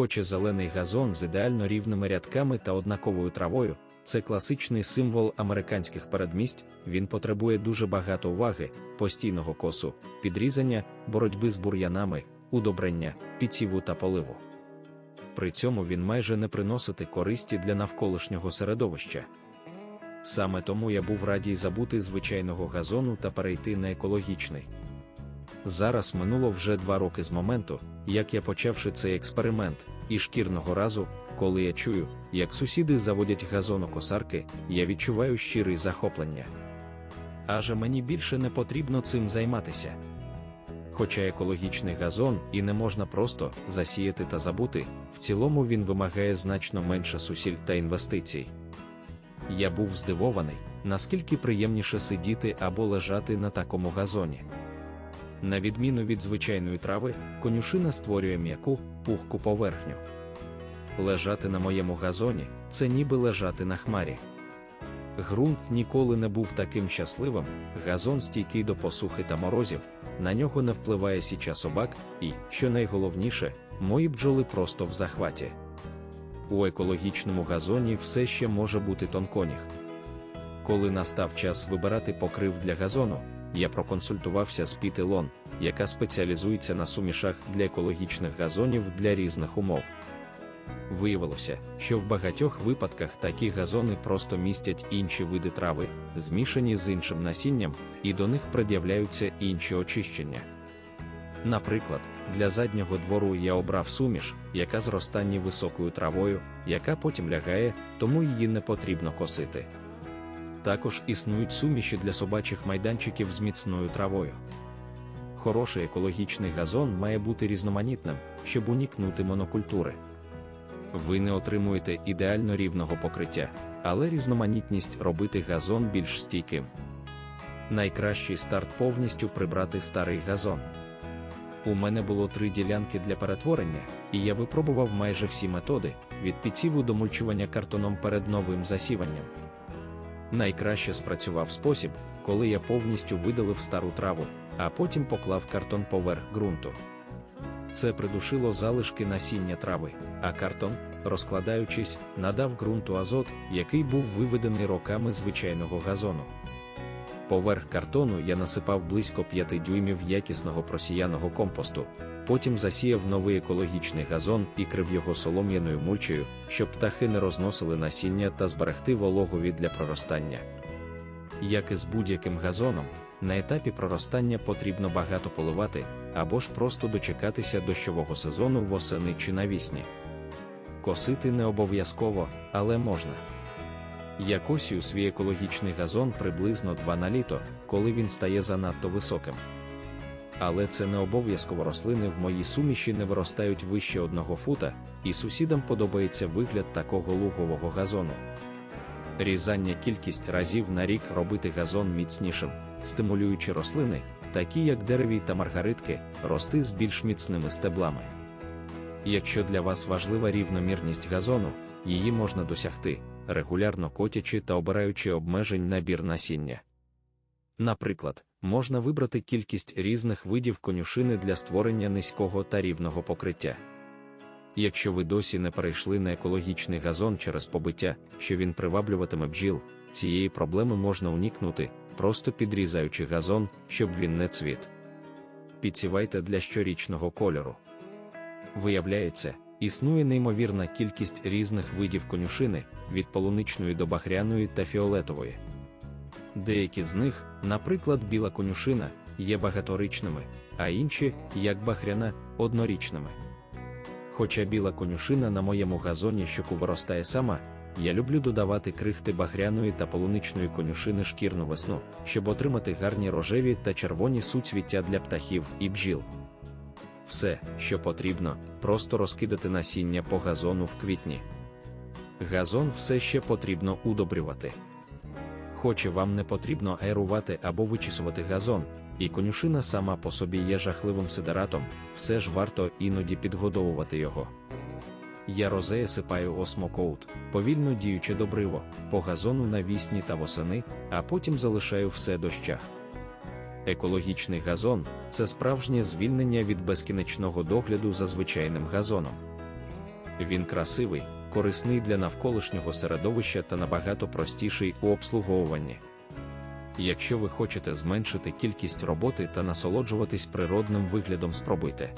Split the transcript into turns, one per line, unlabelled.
Хоче зелений газон з ідеально рівними рядками та однаковою травою, це класичний символ американських передмість, він потребує дуже багато уваги, постійного косу, підрізання, боротьби з бур'янами, удобрення, підсіву та поливу. При цьому він майже не приносити користі для навколишнього середовища. Саме тому я був радій забути звичайного газону та перейти на екологічний. Зараз минуло вже два роки з моменту, як я почавши цей експеримент, і шкірного разу, коли я чую, як сусіди заводять газонокосарки, я відчуваю щирий захоплення. Аже мені більше не потрібно цим займатися. Хоча екологічний газон і не можна просто засіяти та забути, в цілому він вимагає значно менше сусіль та інвестицій. Я був здивований, наскільки приємніше сидіти або лежати на такому газоні. На відміну від звичайної трави, конюшина створює м'яку, пухку поверхню. Лежати на моєму газоні це ніби лежати на хмарі. Грунт ніколи не був таким щасливим, газон стійкий до посухи та морозів, на нього не впливає січа собак, і, що найголовніше, мої бджоли просто в захваті. У екологічному газоні все ще може бути тонконіг. Коли настав час вибирати покрив для газону, я проконсультувався з Піти Лон, яка спеціалізується на сумішах для екологічних газонів для різних умов. Виявилося, що в багатьох випадках такі газони просто містять інші види трави, змішані з іншим насінням, і до них пред'являються інші очищення. Наприклад, для заднього двору я обрав суміш, яка зростання високою травою, яка потім лягає, тому її не потрібно косити. Також існують суміші для собачих майданчиків з міцною травою. Хороший екологічний газон має бути різноманітним, щоб уникнути монокультури. Ви не отримуєте ідеально рівного покриття, але різноманітність робити газон більш стійким. Найкращий старт повністю прибрати старий газон. У мене було три ділянки для перетворення, і я випробував майже всі методи від підсіву до мульчування картоном перед новим засіванням. Найкраще спрацював спосіб, коли я повністю видалив стару траву, а потім поклав картон поверх ґрунту. Це придушило залишки насіння трави, а картон, розкладаючись, надав ґрунту азот, який був виведений роками звичайного газону. Поверх картону я насипав близько 5 дюймів якісного просіяного компосту, потім засіяв новий екологічний газон і крив його солом'яною мульчею, щоб птахи не розносили насіння та зберегти вологові для проростання. Як і з будь-яким газоном, на етапі проростання потрібно багато поливати або ж просто дочекатися дощового сезону восени чи навісні. Косити не обов'язково, але можна. Я косію свій екологічний газон приблизно 2 на літо, коли він стає занадто високим. Але це не обов'язково рослини в моїй суміші не виростають вище одного фута, і сусідам подобається вигляд такого лугового газону. Різання кількість разів на рік робити газон міцнішим, стимулюючи рослини, такі як дереві та маргаритки, рости з більш міцними стеблами. Якщо для вас важлива рівномірність газону, її можна досягти, регулярно котячи та обираючи обмежень набір насіння. Наприклад, можна вибрати кількість різних видів конюшини для створення низького та рівного покриття. Якщо ви досі не перейшли на екологічний газон через побиття, що він приваблюватиме бджіл, цієї проблеми можна уникнути, просто підрізаючи газон, щоб він не цвіт. Підсівайте для щорічного кольору. Виявляється, існує неймовірна кількість різних видів конюшини, від полуничної до бахряної та фіолетової. Деякі з них, наприклад, біла конюшина, є багаторічними, а інші, як бахряна, однорічними. Хоча біла конюшина на моєму газоні щоку виростає сама, я люблю додавати крихти багряної та полуничної конюшини шкірну весну, щоб отримати гарні рожеві та червоні суцвіття для птахів і бджіл. Все, що потрібно, просто розкидати насіння по газону в квітні. Газон все ще потрібно удобрювати. Хоче вам не потрібно аерувати або вичісувати газон, і конюшина сама по собі є жахливим сидератом, все ж варто іноді підгодовувати його. Я розея сипаю осмокоут, повільно діючи добриво, по газону навісні та восени, а потім залишаю все дощах. Екологічний газон це справжнє звільнення від безкінечного догляду за звичайним газоном. Він красивий, корисний для навколишнього середовища та набагато простіший у обслуговуванні. Якщо ви хочете зменшити кількість роботи та насолоджуватись природним виглядом, спробуйте.